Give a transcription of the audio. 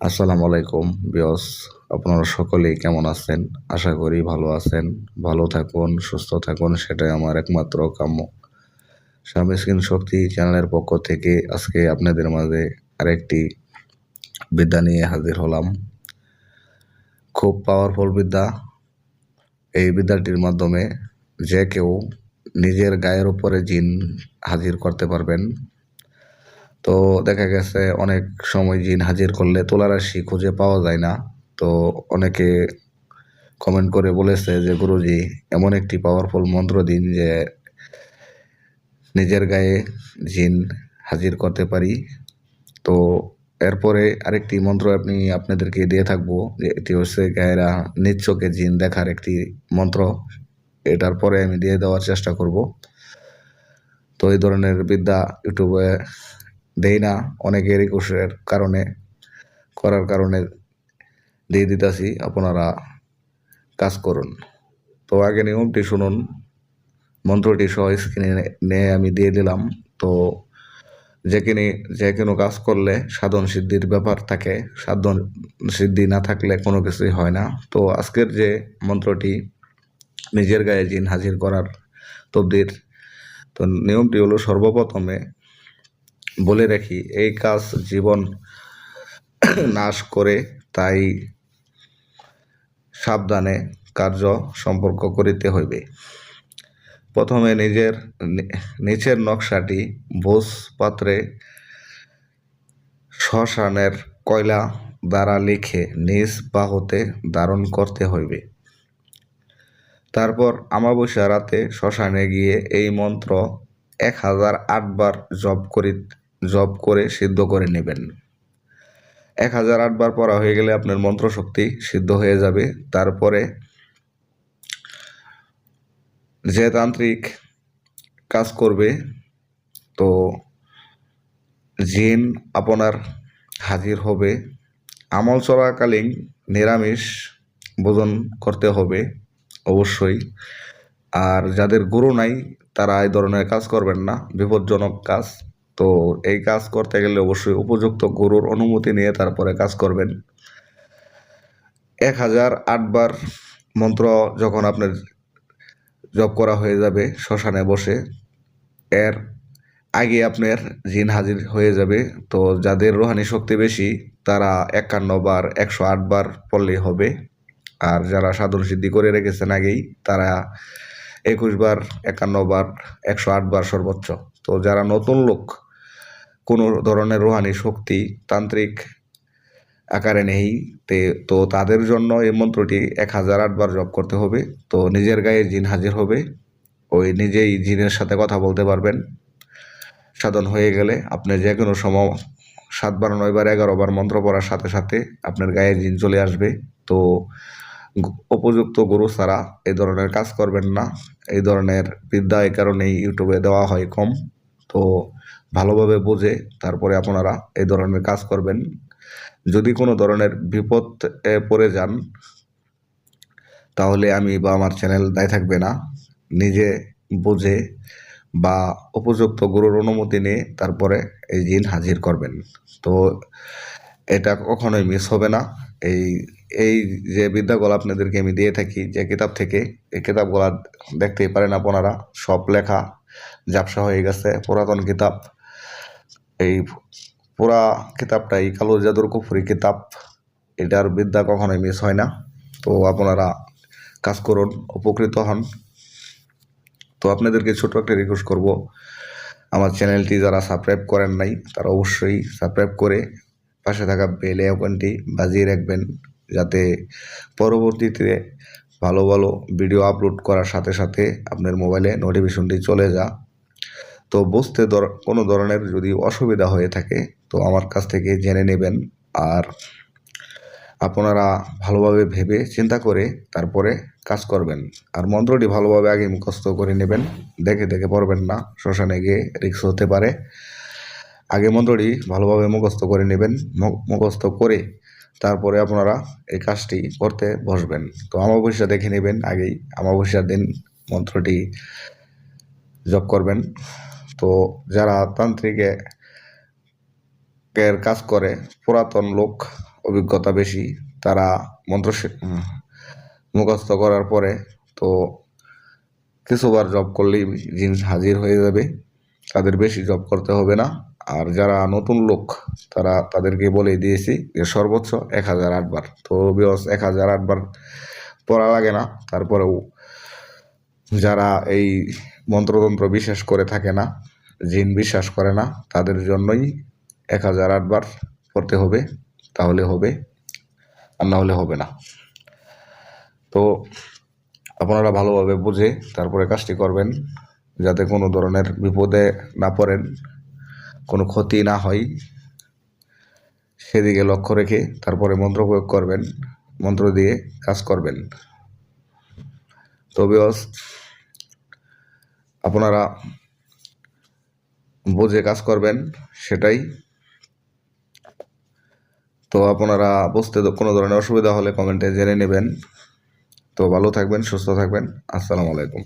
আসসালামু আলাইকুম বিয়স আপনারা সকলেই কেমন আছেন? আশা করি ভালো আছেন, ভালো থাকুন, সুস্থ থাকুন, সেটাই আমার একমাত্র কাম্য। স্বামী স্ক্রিন শক্তি চ্যানেলের পক্ষ থেকে আজকে আপনাদের মাঝে আরেকটি বিদ্যা নিয়ে হাজির হলাম। খুব পাওয়ারফুল বিদ্যা। এই বিদ্যাটির মাধ্যমে যে কেউ নিজের গায়ের উপরে জিন হাজির করতে পারবেন। তো দেখা গেছে অনেক সময় জিন হাজির করলে তোলারাশি খুঁজে পাওয়া যায় না। তো অনেকে কমেন্ট করে বলেছে যে, গুরুজি, এমন একটি পাওয়ারফুল মন্ত্র দিন যে নিজের গায়ে জিন হাজির করতে পারি। তো এরপরে আরেকটি মন্ত্র আপনি, আপনাদেরকে দিয়ে থাকব যে, এটি হচ্ছে গায়েরা চোখে জিন দেখার একটি মন্ত্র। এটার পরে আমি দিয়ে দেওয়ার চেষ্টা করব। তো এই ধরনের বিদ্যা ইউটিউবে দেই না, অনেকে রিকোয়েস্টের কারণে, করার কারণে দিয়ে দিতেছি, আপনারা কাজ করুন। তো আগে নিয়মটি শুনুন, মন্ত্রটি সহ স্ক্রিনে নিয়ে আমি দিয়ে দিলাম। তো যে কিনে, যে কোনো কাজ করলে সাধন সিদ্ধির ব্যাপার থাকে, সাধন সিদ্ধি না থাকলে কোনো কিছুই হয় না। তো আজকের যে মন্ত্রটি নিজের গায়ে জিন হাজির করার তবদির, তো নিয়মটি হলো সর্বপ্রথমে বলে রাখি, এই কাজ জীবন নাশ করে, তাই সাবধানে কার্য সম্পর্ক করিতে হইবে। প্রথমে নিজের নিচের নকশাটি ভোজ পাত্রে শ্মশানের কয়লা দ্বারা লিখে নিজ বাহুতে ধারণ করতে হইবে। তারপর আমাবস্যা রাতে শ্মশানে গিয়ে এই মন্ত্র এক হাজার আটবার জপ করি জপ করে সিদ্ধ করে নেবেন। এক হাজার আটবার পড়া হয়ে গেলে আপনার মন্ত্র শক্তি সিদ্ধ হয়ে যাবে। তারপরে যে তান্ত্রিক কাজ করবে, তো জিন আপনার হাজির হবে। আমল চলাকালীন নিরামিষ ভোজন করতে হবে, অবশ্যই। আর যাদের গুরু নাই, তারা এই ধরনের কাজ করবেন না, বিপজ্জনক কাজ। তো এই কাজ করতে গেলে অবশ্যই উপযুক্ত গরুর অনুমতি নিয়ে তারপরে কাজ করবেন। এক হাজার আটবার মন্ত্র যখন আপনার জপ করা হয়ে যাবে, শ্মশানে বসে, এর আগে আপনার জিন হাজির হয়ে যাবে। তো যাদের রোহানি শক্তি বেশি, তারা একান্ন বার, একশো আট বার পড়লেই হবে। আর যারা সাধন সিদ্ধি করে রেখেছেন আগেই, তারা একুশ বার, একান্ন বার, একশো আট বার সর্বোচ্চ। তো যারা নতুন লোক কোনো ধরনের রোহানি শক্তি তান্ত্রিক আকারে নেই। তে তাদের জন্য এই মন্ত্রটি এক হাজার আটবার জপ করতে হবে। তো নিজের গায়ে জিন হাজির হবে। ওই নিজেই জিনের সাথে কথা বলতে পারবেন। সাধন হয়ে গেলে আপনি যে কোনো সময় সাতবার নয়বার এগারো বার মন্ত্র পড়ার সাথে সাথে আপনার গায়ে জিন চলে আসবে। তো উপযুক্ত গুরু ছাড়া এই ধরনের কাজ করবেন না। এই ধরনের বিদ্যা এই কারণেই ইউটিউবে দেওয়া হয় কম। তো ভালোভাবে বুঝে, তারপরে আপনারা এই ধরনের কাজ করবেন। যদি কোনো ধরনের বিপদ পড়ে যান, তাহলে আমি বা আমার চ্যানেল দায় থাকবে না। নিজে বুঝে বা উপযুক্ত গুরুর অনুমতি নিয়ে তারপরে এই জিন হাজির করবেন। তো এটা কখনোই মিস হবে না। এই এই যে বিদ্যাগুলো আপনাদেরকে আমি দিয়ে থাকি, যে কিতাব থেকে, এই কিতাবগুলো দেখতেই পারেন আপনারা। সব লেখা, ঝাপসা হয়ে গেছে, পুরাতন কিতাব। এই পুরা কিতাবটাই কালো জাদুর কুফুরি কিতাব। এটার বিদ্যা কখনোই মিস হয় না। তো আপনারা কাজ করুন, উপকৃত হন। তো আপনাদেরকে ছোট একটা রিকোয়েস্ট করব। আমার চ্যানেলটি যারা সাবস্ক্রাইব করেন নাই, তারা অবশ্যই সাবস্ক্রাইব করে পাশে থাকা বেল আইকনটি বাজিয়ে রাখবেন, যাতে পরবর্তীতে ভালো ভালো ভিডিও আপলোড করার সাথে সাথে আপনার মোবাইলে নোটিফিকেশনটি চলে যা তো বসতে ধর- কোনো ধরনের যদি অসুবিধা হয়ে থাকে, তো আমার কাছ থেকে জেনে নেবেন। আর আপনারা ভালোভাবে ভেবে চিন্তা করে তারপরে কাজ করবেন। আর মন্ত্রটি ভালোভাবে আগে মুখস্থ করে নেবেন। দেখে দেখে পড়বেন না। শ্মশানে গিয়ে রিক্স হতে পারে। আগে মন্ত্রটি ভালোভাবে মুখস্থ করে নেবেন। মুখস্থ করে তারপরে আপনারা এই কাজটি করতে বসবেন। তো অমাবস্যা দেখে নেবেন আগেই। অমাবস্যার দিন মন্ত্রটি জপ করবেন। তো যারা তান্ত্রিকে এর কাজ করে, পুরাতন লোক অভিজ্ঞতা বেশি, তারা মন্ত্র মুখস্থ করার পরে তো কিছুবার জব করলেই জিন হাজির হয়ে যাবে। তাদের বেশি জব করতে হবে না। আর যারা নতুন লোক, তারা তাদেরকে বলে দিয়েছি যে সর্বোচ্চ এক হাজার আটবার। তো বিয়স এক হাজার আটবার পড়া লাগে না। তারপরেও যারা এই মন্ত্রতন্ত্র বিশ্বাস করে থাকে না, জিন বিশ্বাস করে না, তাদের জন্যই এক হাজার আটবার পড়তে হবে, তাহলে হবে, আর না হলে হবে না। তো আপনারা ভালোভাবে বুঝে তারপরে কাজটি করবেন, যাতে কোনো ধরনের বিপদে না পড়েন, কোনো ক্ষতি না হয়। সেদিকে লক্ষ্য রেখে তারপরে মন্ত্র প্রয়োগ করবেন, মন্ত্র দিয়ে কাজ করবেন। তো বিয়স আপনারা বুঝে কাজ করবেন সেটাই। তো আপনারা বুঝতে কোনো ধরনের অসুবিধা হলে কমেন্টে জেনে নেবেন। তো ভালো থাকবেন, সুস্থ থাকবেন। আসসালামু আলাইকুম।